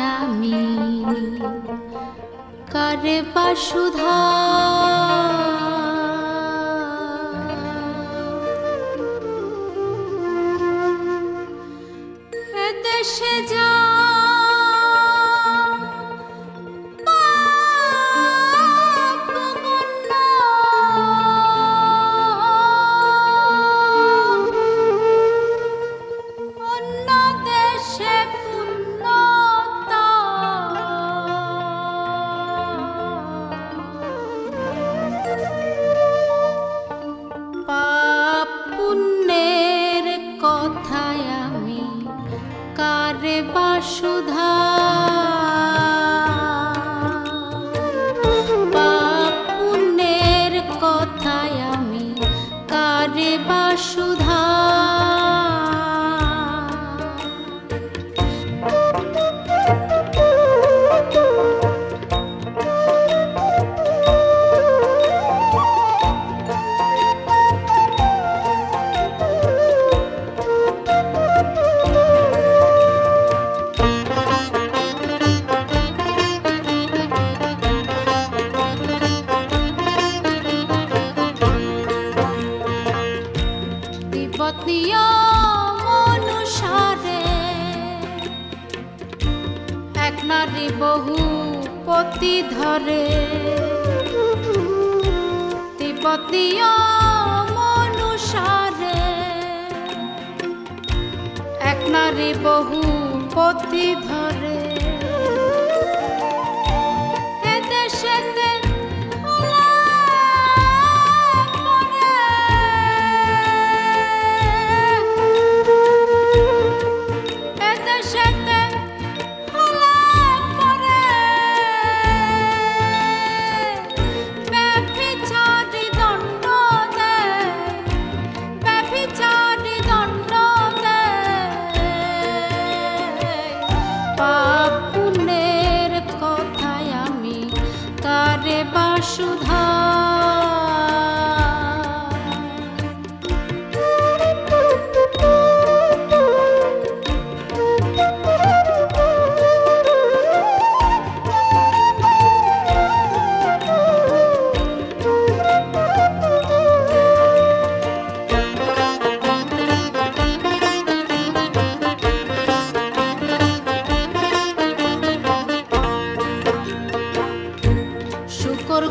আমি। কারে পাশুধা কথায় আমি কারে বাসুধা? পাপ কথায় আমি কারে বাসুধা? নিয়ম অনুসারে এক নারী বহু পতি ধরে। তিব্বত নিয়ম অনুসারে এক নারী বহু পতি ধরে।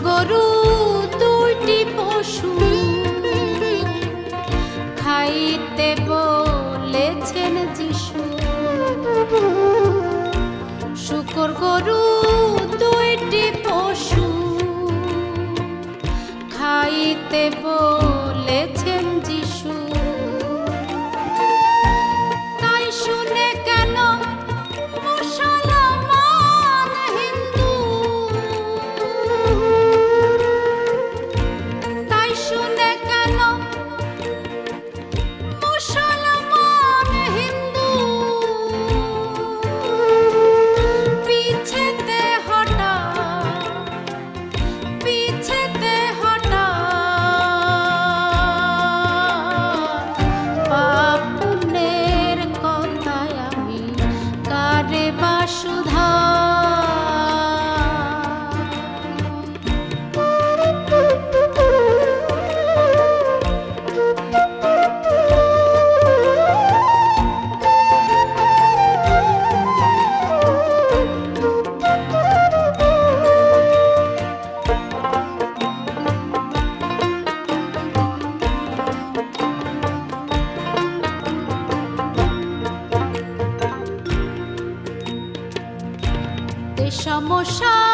গরু দুইটি পশু। খাইতে বলেছেন যিশু। শুকর গরু দুইটি পশু। খাইতে বলেছেন সমস্যা